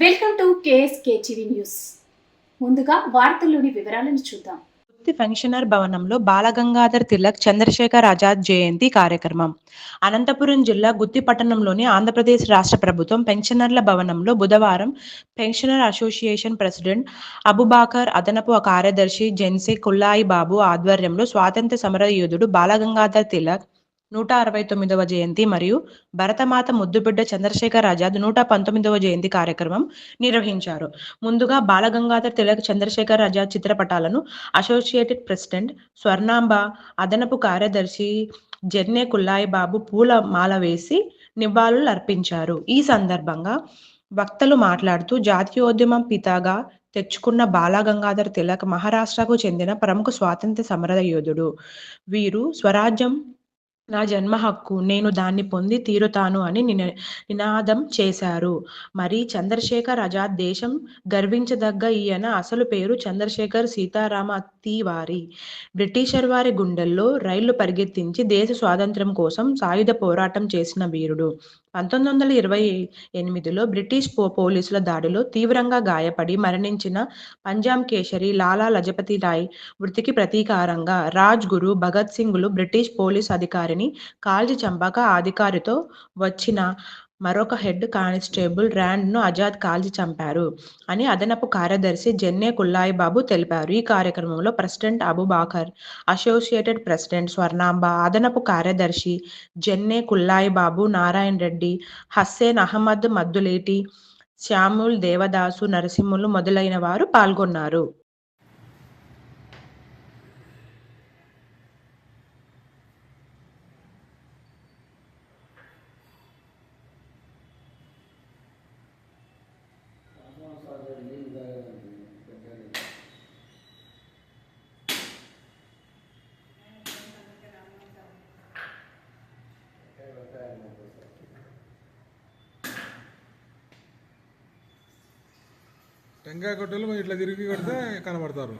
Welcome to KSK TV news. ముందుగా వార్తల్లోని వివరాలను చూద్దాం. గుత్తి పెన్షనర్ భవనంలో బాలగంగాధర్ తిలక్ చంద్రశేఖర్ ఆజాద్ జయంతి కార్యక్రమం. అనంతపురం జిల్లా గుత్తి పట్టణంలోని ఆంధ్రప్రదేశ్ రాష్ట్ర ప్రభుత్వం పెన్షనర్ల భవనంలో బుధవారం పెన్షనర్ అసోసియేషన్ ప్రెసిడెంట్ అబుబాకర్ అదనపు కార్యదర్శి జెన్సే కుల్లాయి బాబు ఆధ్వర్యంలో స్వాతంత్ర సమర యోధుడు బాలగంగాధర్ తిలక్ నూట అరవై తొమ్మిదవ జయంతి మరియు భరతమాత ముద్దుబిడ్డ చంద్రశేఖర్ ఆజాద్ నూట పంతొమ్మిదవ జయంతి కార్యక్రమం నిర్వహించారు. ముందుగా బాలగంగాధర్ తిలక్ చంద్రశేఖర్ ఆజాద్ చిత్రపటాలను అసోసియేటెడ్ ప్రెసిడెంట్ స్వర్ణాంబ అదనపు కార్యదర్శి జర్నే కుల్లాయి బాబు పూల మాల వేసి నివాళులు అర్పించారు. ఈ సందర్భంగా వక్తలు మాట్లాడుతూ జాతీయోద్యమం పితాగా తెచ్చుకున్న బాలగంగాధర్ తిలక్ మహారాష్ట్రకు చెందిన ప్రముఖ స్వాతంత్ర సమర యోధుడు వీరు స్వరాజ్యం నా జన్మ హక్కు నేను దాన్ని పొంది తీరుతాను అని నిన నినాదం చేశారు. మరి చంద్రశేఖర్ ఆజాద్ దేశం గర్వించదగ్గ ఈయన అసలు పేరు చంద్రశేఖర్ సీతారామ వారి బ్రిటిషర్ వారి గుండెల్లో రైళ్ళు పరిగెత్తించి దేశ స్వాతంత్ర్యం కోసం సాయుధ పోరాటం చేసిన వీరుడు. పంతొమ్మిది వందల ఇరవై ఎనిమిదిలో బ్రిటిష్ పో పోలీసుల దాడిలో తీవ్రంగా గాయపడి మరణించిన పంజాబ్ కేసరి లాలా లజపతి రాయ్ మృతికి ప్రతీకారంగా రాజ్ గురు భగత్ సింగ్లు బ్రిటిష్ పోలీస్ అధికారిని కాల్చి చంపక అధికారితో వచ్చిన మరొక హెడ్ కానిస్టేబుల్ ర్యాండ్ను ఆజాద్ కాల్చి చంపారు అని అదనపు కార్యదర్శి జెన్నే కుల్లాయి బాబు తెలిపారు. ఈ కార్యక్రమంలో president Abubakar associated president Swarnamba అదనపు కార్యదర్శి జెన్నే కుల్లాయి బాబు నారాయణ రెడ్డి హస్సేన్ అహ్మద్ మద్దులేటి శ్యాముల్ దేవదాసు నరసింహులు మొదలైన వారు పాల్గొన్నారు. టెంకాయ కొట్టలు ఇట్లా తిరిగి కొడితే కనబడతారు.